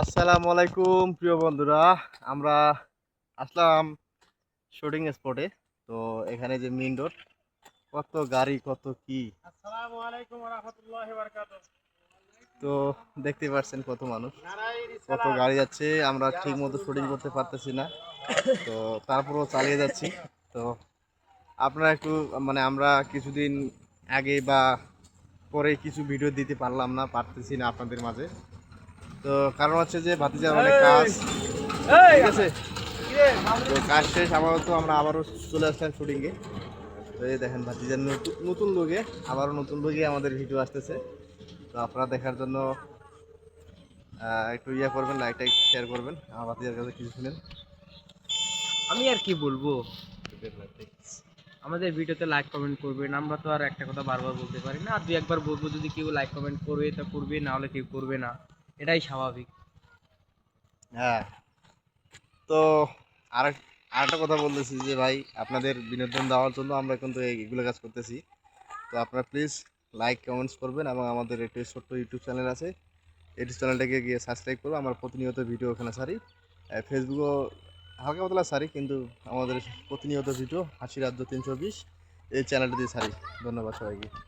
আসসালামু আলাইকুম প্রিয় বন্ধুরা। আমরা আসলাম শুটিং স্পটে। তো এখানে যে মেইন রোড কত গাড়ি কত কি? তো দেখতে পাচ্ছেন কত মানুষ কত গাড়ি যাচ্ছে। আমরা ঠিক মতো শুটিং করতে পারতেছি না। তো তারপরেও চালিয়ে যাচ্ছি। তো আপনারা একটু মানে আমরা কিছুদিন আগে বা পরে কিছু ভিডিও দিতে পারলাম না পারতেছি না আপনাদের মাঝে। তো কারণ হচ্ছে যে ভাতিজার অনেক কাজ। ঠিক আছে? তো কাজ শেষ আপাতত আমরা আবারও চলে আসলাম শুটিংয়ে তো এই দেখেন ভাতিজার নতুন নতুন লোকে আবারও নতুন লোকে আমাদের ভিডিও আসতেছে। তো আপনারা দেখার জন্য একটু ইয়ে করবেন লাইকটা শেয়ার করবেন। আমার ভাতিজার কাছে কিছু শুনেন। আমি আর কি বলব? আমাদের ভিডিওতে লাইক কমেন্ট করবেন আমরা তো আর একটা কথা বারবার বলতে পারি না। আর দুই একবার বলব যদি কেউ লাইক কমেন্ট করবে তা করবে না হলে কেউ করবে না। এটাই স্বাভাবিক। হ্যাঁ। তো আর আরেকটা কথা বলতেছি যে ভাই, আপনাদের বিনোদন দেওয়ার জন্য আমরা কিন্তু এই- এগুলো কাজ করতেছি। তো আপনারা প্লিজ লাইক কমেন্টস করবেন এবং আমাদের একটি ছোট্ট ইউটিউব চ্যানেল আছে। ইউটিউব চ্যানেলটাকে গিয়ে সাবস্ক্রাইব করব আমার প্রতিনিয়ত ভিডিও ওখানে সারি ফেসবুকও হালকা পাতলা সারি কিন্তু আমাদের প্রতিনিয়ত ভিডিও হাসি রাজ্য তিনশো বিশ এই চ্যানেলটা দিয়ে সারি ধন্যবাদ সবাইকে।